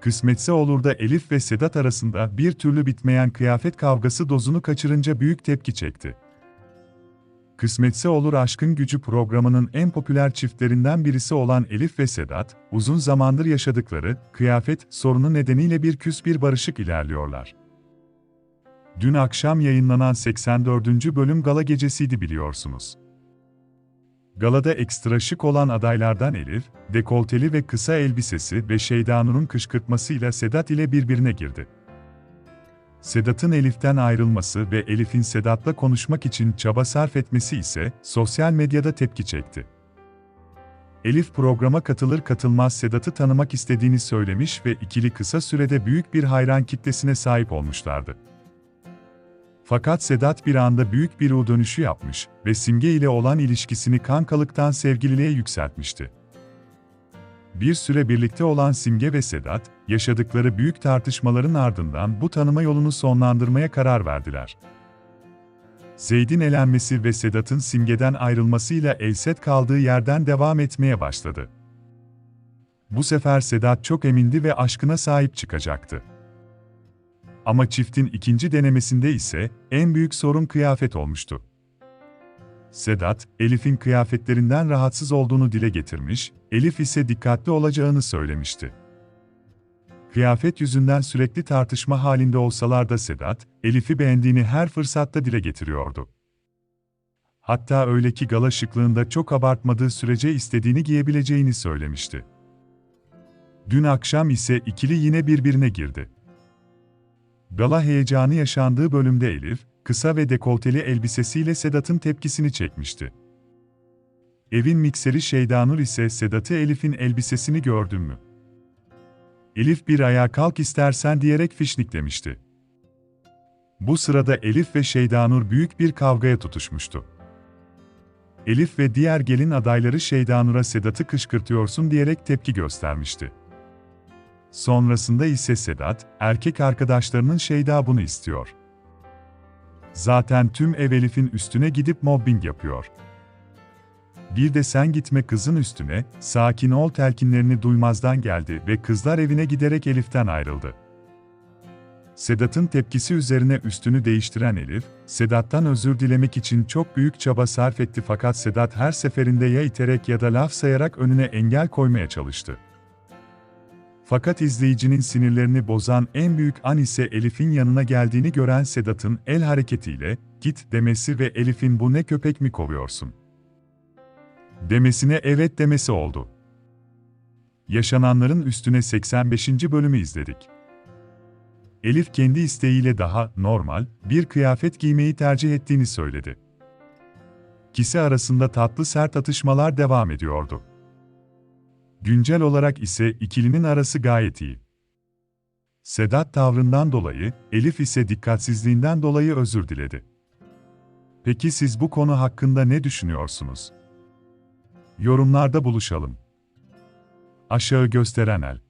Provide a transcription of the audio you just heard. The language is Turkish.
Kısmetse olur da Elif ve Sedat arasında bir türlü bitmeyen kıyafet kavgası dozunu kaçırınca büyük tepki çekti. Kısmetse Olur Aşkın Gücü programının en popüler çiftlerinden birisi olan Elif ve Sedat, uzun zamandır yaşadıkları kıyafet sorunu nedeniyle bir küs bir barışık ilerliyorlar. Dün akşam yayınlanan 84. bölüm gala gecesiydi biliyorsunuz. Galada ekstra şık olan adaylardan Elif, dekolteli ve kısa elbisesi ve Şeyda Nur'un kışkırtmasıyla Sedat ile birbirine girdi. Sedat'ın Elif'ten ayrılması ve Elif'in Sedat'la konuşmak için çaba sarf etmesi ise sosyal medyada tepki çekti. Elif programa katılır katılmaz Sedat'ı tanımak istediğini söylemiş ve ikili kısa sürede büyük bir hayran kitlesine sahip olmuşlardı. Fakat Sedat bir anda büyük bir U dönüşü yapmış ve Simge ile olan ilişkisini kankalıktan sevgililiğe yükseltmişti. Bir süre birlikte olan Simge ve Sedat, yaşadıkları büyük tartışmaların ardından bu tanıma yolunu sonlandırmaya karar verdiler. Zeyd'in elenmesi ve Sedat'ın Simge'den ayrılmasıyla Elset kaldığı yerden devam etmeye başladı. Bu sefer Sedat çok emindi ve aşkına sahip çıkacaktı. Ama çiftin ikinci denemesinde ise en büyük sorun kıyafet olmuştu. Sedat, Elif'in kıyafetlerinden rahatsız olduğunu dile getirmiş, Elif ise dikkatli olacağını söylemişti. Kıyafet yüzünden sürekli tartışma halinde olsalar da Sedat, Elif'i beğendiğini her fırsatta dile getiriyordu. Hatta öyle ki gala şıklığında çok abartmadığı sürece istediğini giyebileceğini söylemişti. Dün akşam ise ikili yine birbirine girdi. Gala heyecanı yaşandığı bölümde Elif, kısa ve dekolteli elbisesiyle Sedat'ın tepkisini çekmişti. Evin mikseri Şeydanur ise Sedat'ı Elif'in elbisesini gördün mü? Elif bir ayağa kalk istersen diyerek fişniklemişti. Bu sırada Elif ve Şeydanur büyük bir kavgaya tutuşmuştu. Elif ve diğer gelin adayları Şeydanur'a Sedat'ı kışkırtıyorsun diyerek tepki göstermişti. Sonrasında ise Sedat, erkek arkadaşlarının Şeyda bunu istiyor. Zaten tüm ev Elif'in üstüne gidip mobbing yapıyor. Bir de sen gitme kızın üstüne, sakin ol telkinlerini duymazdan geldi ve kızlar evine giderek Elif'ten ayrıldı. Sedat'ın tepkisi üzerine üstünü değiştiren Elif, Sedat'tan özür dilemek için çok büyük çaba sarf etti fakat Sedat her seferinde ya iterek ya da laf sayarak önüne engel koymaya çalıştı. Fakat izleyicinin sinirlerini bozan en büyük an ise Elif'in yanına geldiğini gören Sedat'ın el hareketiyle, git demesi ve Elif'in bu ne köpek mi kovuyorsun? Demesine evet demesi oldu. Yaşananların üstüne 85. bölümü izledik. Elif kendi isteğiyle daha normal bir kıyafet giymeyi tercih ettiğini söyledi. Kisi arasında tatlı sert atışmalar devam ediyordu. Güncel olarak ise ikilinin arası gayet iyi. Sedat tavrından dolayı, Elif ise dikkatsizliğinden dolayı özür diledi. Peki siz bu konu hakkında ne düşünüyorsunuz? Yorumlarda buluşalım. Aşağı gösteren el.